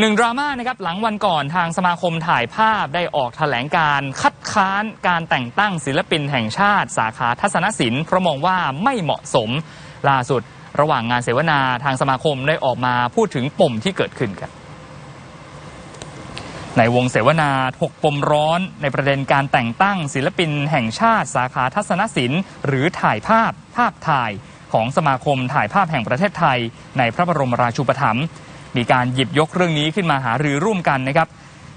หนึ่งดราม่านะครับหลังวันก่อนทางสมาคมถ่ายภาพได้ออกแถลงการคัดค้านการแต่งตั้งศิลปินแห่งชาติ สาขาทัศนศิลป์เพราะมองว่าไม่เหมาะสมล่าสุดระหว่างงานเสวนาทางสมาคมได้ออกมาพูดถึงปมที่เกิดขึ้นครับในวงเสวนาถกปมร้อนในประเด็นการแต่งตั้งศิลปินแห่งชาติสาขาทัศนศิลป์ หรือถ่ายภาพภาพถ่ายของสมาคมถ่ายภาพแห่งประเทศไทย ในพระบรมราชูปถัมภ์ มีการหยิบยกเรื่องนี้ขึ้นมาหารือร่วมกันนะครับ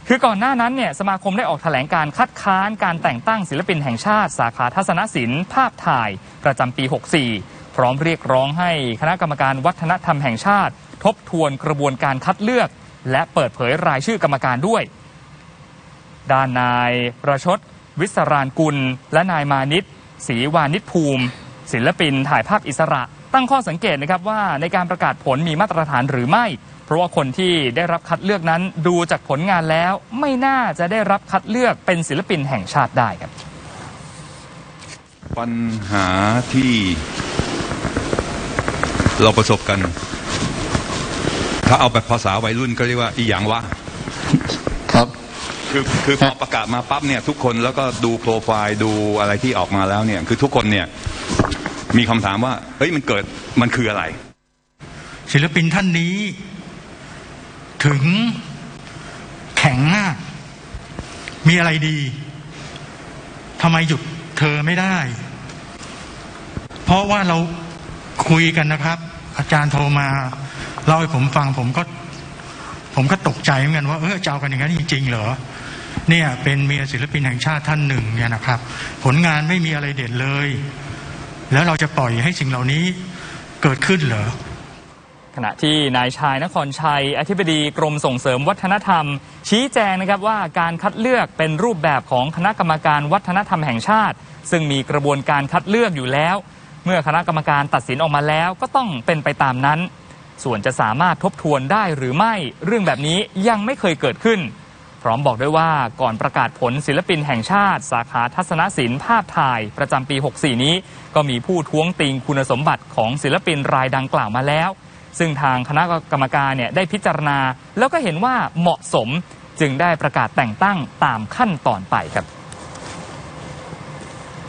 คือก่อนหน้านั้นเนี่ยสมาคมได้ออกแถลงการคัดค้านการแต่งตั้งศิลปินแห่งชาติ สาขาทัศนศิลป์ภาพถ่าย ประจำปี 64 พร้อมเรียกร้องให้คณะกรรมการวัฒนธรรมแห่งชาติ ทบทวนกระบวนการคัดเลือก และเปิดเผยรายชื่อกรรมการด้วย ด้านนายประชดวิสรานกุล และนายมานิตศรีวานิชภูมิ ศิลปินถ่ายภาพอิสระ ตั้งข้อสังเกตนะครับว่าในการประกาศผลมีมาตรฐานหรือไม่ เพราะว่าคนที่ได้รับคัดเลือกนั้นดูจากผลงานแล้วไม่น่าจะได้รับคัดเลือกเป็นศิลปินแห่งชาติได้ครับ ปัญหาที่เราประสบกัน ถ้าเอาแบบภาษาวัยรุ่นก็เรียกว่าอีหยังวะครับคือคือพอประกาศมาปั๊บเนี่ยทุกคนแล้วก็ดูโปรไฟล์ดูอะไรที่ออกมาแล้วเนี่ยคือทุกคนเนี่ย มีคำถามว่าเฮ้ยมันเกิดมันคืออะไร ศิลปินท่านนี้ ถึงแข็งมากมีอะไรดีทำไมหยุดเธอไม่ได้ เพราะว่าเราคุยกันนะครับ อาจารย์โทรมาเล่าให้ผมฟังผมก็ ผมก็ตกใจเหมือนกันว่าเออจะเอากันอย่างนั้นจริงๆเหรอเนี่ยเป็นเมียศิลปินแห่งชาติท่านหนึ่งเนี่ยนะครับ ผลงานไม่มีอะไรเด่นเลย แล้วเราจะปล่อยให้สิ่งเหล่านี้เกิดขึ้นเหรอขณะที่นายชายนครชัย อธิบดีกรมส่งเสริมวัฒนธรรม ชี้แจงนะครับว่าการคัดเลือกเป็นรูปแบบของคณะกรรมการวัฒนธรรมแห่งชาติ ซึ่งมีกระบวนการคัดเลือกอยู่แล้ว เมื่อคณะกรรมการตัดสินออกมาแล้ว ก็ต้องเป็นไปตามนั้น ส่วนจะสามารถทบทวนได้หรือไม่ เรื่องแบบนี้ยังไม่เคยเกิดขึ้น พร้อมบอกด้วยว่าก่อนประกาศผลศิลปินแห่งชาติ สาขาทัศนศิลป์ภาพถ่ายประจำปี 64 นี้ ก็มีผู้ท้วงติงคุณสมบัติของศิลปินรายดังกล่าวมาแล้ว ซึ่งทางคณะกรรมการเนี่ยได้พิจารณา แล้วก็เห็นว่าเหมาะสมจึงได้ประกาศแต่งตั้งตามขั้นตอนไปครับ